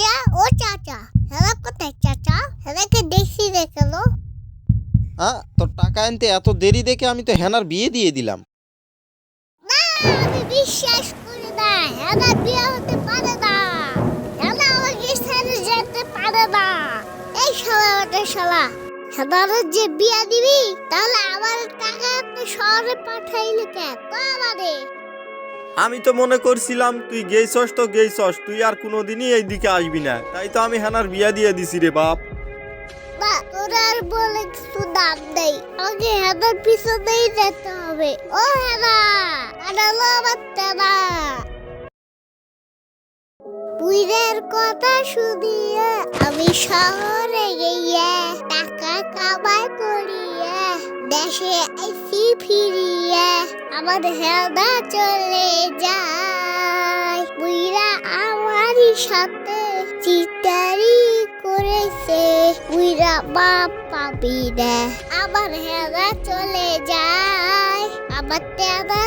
চাচা হেরা কোথায় চাচা? হেরাকে দেখছি কেন হ্যাঁ তোর টাকা আনতে এত দেরি দেখে আমি তো হেনার বিয়ে দিয়ে দিলাম। না আমি বিশ্বাস করি না। হেরা বিয়ে হতে পারে না। হেরা আমাকে ছেড়ে যেতে পারে না। এই শালা ওটা শালা। হেদারের যে বিয়া দিবি তাহলে আমার টাকা আপনি শহরে পাঠাইলে কেন? তো আমারে। আমি তো মনে করছিলাম, তুই গেইছস তো গেইছস, তুই আর কোনোদিনই এই দিকে আসবি না। তাই তো আমি হেনার বিয়া দিয়ে দিছি রে বাপ। না তোর আর বলে কিছু দাম নেই। আমাকে হেদার পিছনেই যেতে হবে। ও হেদা আনালো আমার তেনা। বুইরের কথা শুনিয়ে আমি শহরে গিয়ে টাকা কামাই করিয়ে দেশে আইসি ফিরিয়ে আমার হেদা চলে সাথে চিতারি করেছে উইরা বাপ পাবি না আবার হেরা চলে যায় আবার তেরা